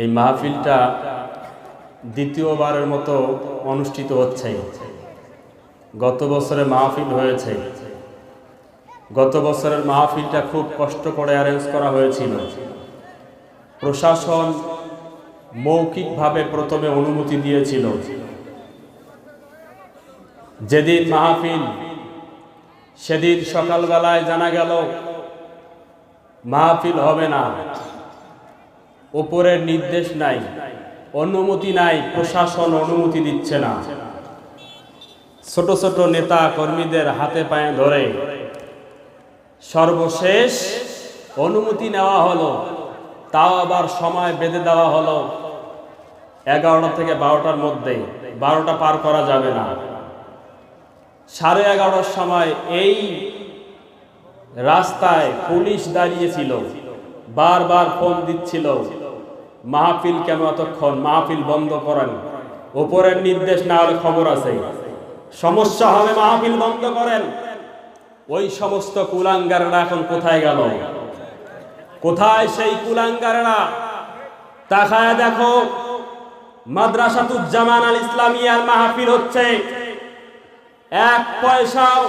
এই মাহফিলটা দ্বিতীয়বারের মতো অনুষ্ঠিত হচ্ছে। গত বছরে মাহফিল হয়েছে। গত বছরের মাহফিলটা খুব কষ্ট করে অ্যারেঞ্জ করা হয়েছিল। প্রশাসন মৌখিকভাবে প্রথমে অনুমতি দিয়েছিল। যেদিন মাহফিল, সেদিন সকালবেলায় জানা গেল, মাহফিল হবে না। ওপরের নির্দেশ নাই, অনুমতি নাই, প্রশাসন অনুমতি দিচ্ছে না। ছোট ছোট নেতা কর্মীদের হাতে পায়ে ধরে। সর্বশেষ অনুমতি নেওয়া হলো, তাও আবার সময় বেঁধে দেওয়া হলো। এগারোটা থেকে বারোটার মধ্যে, বারোটা পার করা যাবে না। সাড়ে এগারোটার সময় এই রাস্তায় পুলিশ দাঁড়িয়েছিল। বারবার ফোন দিচ্ছিল, মাহফিল কেন এতক্ষণ? মাহফিল বন্ধ করেন। ওপরের নির্দেশ না হলে খবর আছে। সমস্যা হবে, মাহফিল বন্ধ করেন। ওই সমস্ত কুলাঙ্গারেরা এখন কোথায় গেল? কোথায় সেই কুলাঙ্গারেরা? তাকায় দেখো মাদ্রাসাতুজ্জামান আল ইসলামিয়ার মাহফিল হচ্ছে। এক পয়সাও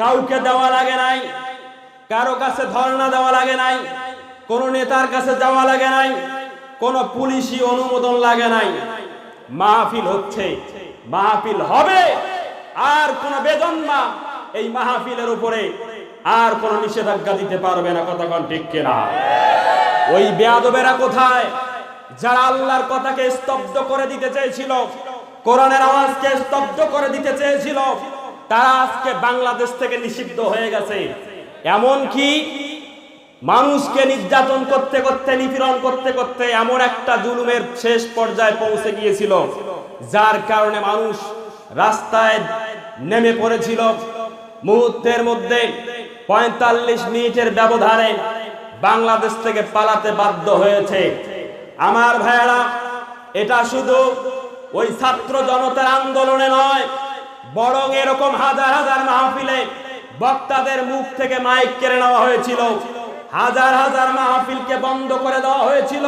কাউকে দেওয়া লাগে নাই, কারও কাছে ধর্ণা দেওয়া লাগে নাই। কোন নেতার কাছে যাওয়া লাগে নাই, কোন পুলিশি অনুমোদন লাগে নাই। মাহফিল হচ্ছে, মাহফিল হবে, আর কোন বেদন্মা এই মাহফিলের উপরে আর কোন নিষেধাজ্ঞা দিতে পারবে না কতক্ষণ ঠিক কিনা? ওই বেয়াদবেরা কোথায়? যারা আল্লাহর কথাকে স্তব্ধ করে দিতে চেয়েছিল, কোরআনের আওয়াজকে স্তব্ধ করে দিতে চেয়েছিল, তারা আজকে বাংলাদেশ থেকে নিষিদ্ধ হয়ে গেছে। এমন কি মানুষকে নির্যাতন করতে করতে, নিপীড়ন করতে করতে এমন একটা জুলুমের শেষ পর্যায়ে পৌঁছে গিয়েছিল, যার কারণে মানুষ রাস্তায় নেমে পড়েছিল। মুহূর্তের মধ্যে পঁয়তাল্লিশ মিনিটের ব্যবধানে বাংলাদেশ থেকে পালাতে বাধ্য হয়েছে। আমার ভাইয়েরা, এটা শুধু ওই ছাত্র জনতার আন্দোলনে নয়, বরং এরকম হাজার হাজার মাহফিলে বক্তাদের মুখ থেকে মাইক কেড়ে নেওয়া হয়েছিল। হাজার হাজার মাহফিলকে বন্ধ করে দেওয়া হয়েছিল।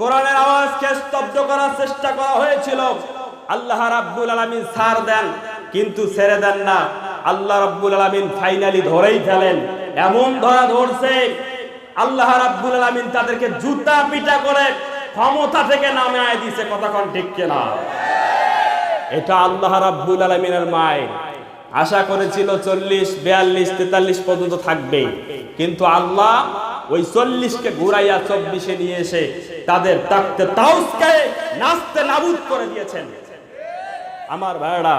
কোরআনের আওয়াজকে স্তব্ধ করার চেষ্টা করা হয়েছিল। আল্লাহ রাব্বুল আলামিন ছাড় দেন, কিন্তু ছেড়ে দেন না। আল্লাহ রাব্বুল আলামিন ফাইনালি ধরেই ফেলেন। এমন ধরা ধরছে, আল্লাহ রাব্বুল আলামিন তাদেরকে জুতা পিটা করে ক্ষমতা থেকে নামে আয় দিছে কতক্ষণ ঠিক কিনা? এটা আল্লাহ রাব্বুল আলামিনের মায়ের আশা করেছিল চল্লিশ, বিয়াল্লিশ, তেতাল্লিশ পর্যন্ত থাকবে কিন্তু আল্লাহ ওই চল্লিশকে ঘুরাইয়া চব্বিশে নিয়ে এসে তাদের তাকতে তাউসকে নাচতে নাবুদ করে দিয়েছেন। আমার ভাইরা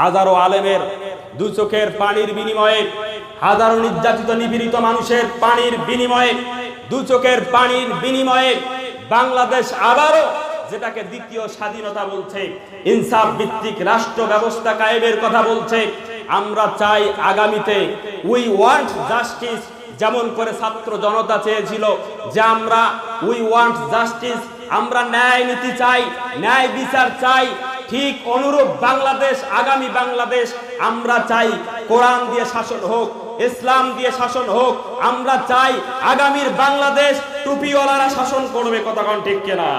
হাজারো আলেমের দু চোখের পানির বিনিময়ে, হাজারো নির্যাতিত নিপীড়িত মানুষের পানির বিনিময়ে, দু চোখের পানির বিনিময়ে বাংলাদেশ আবারও যেটাকে দ্বিতীয় স্বাধীনতা বলছে, ইনসাফ ভিত্তিক রাষ্ট্র ব্যবস্থা কায়েমের কথা বলছে আমরা চাই আগামীতে উই ওয়ান্ট জাস্টিস, যেমন করে ছাত্র জনতা চেয়েছিল যে আমরা উই ওয়ান্ট জাস্টিস, আমরা ন্যায় নীতি চাই, ন্যায় বিচার চাই, ঠিক অনুরূপ বাংলাদেশ, আগামী বাংলাদেশ আমরা চাই, কোরআন দিয়ে শাসন হোক, ইসলাম দিয়ে শাসন হোক, আমরা চাই আগামীর বাংলাদেশ টুপিওয়ালারা শাসন করবে কতক্ষণ ঠিক কিনা?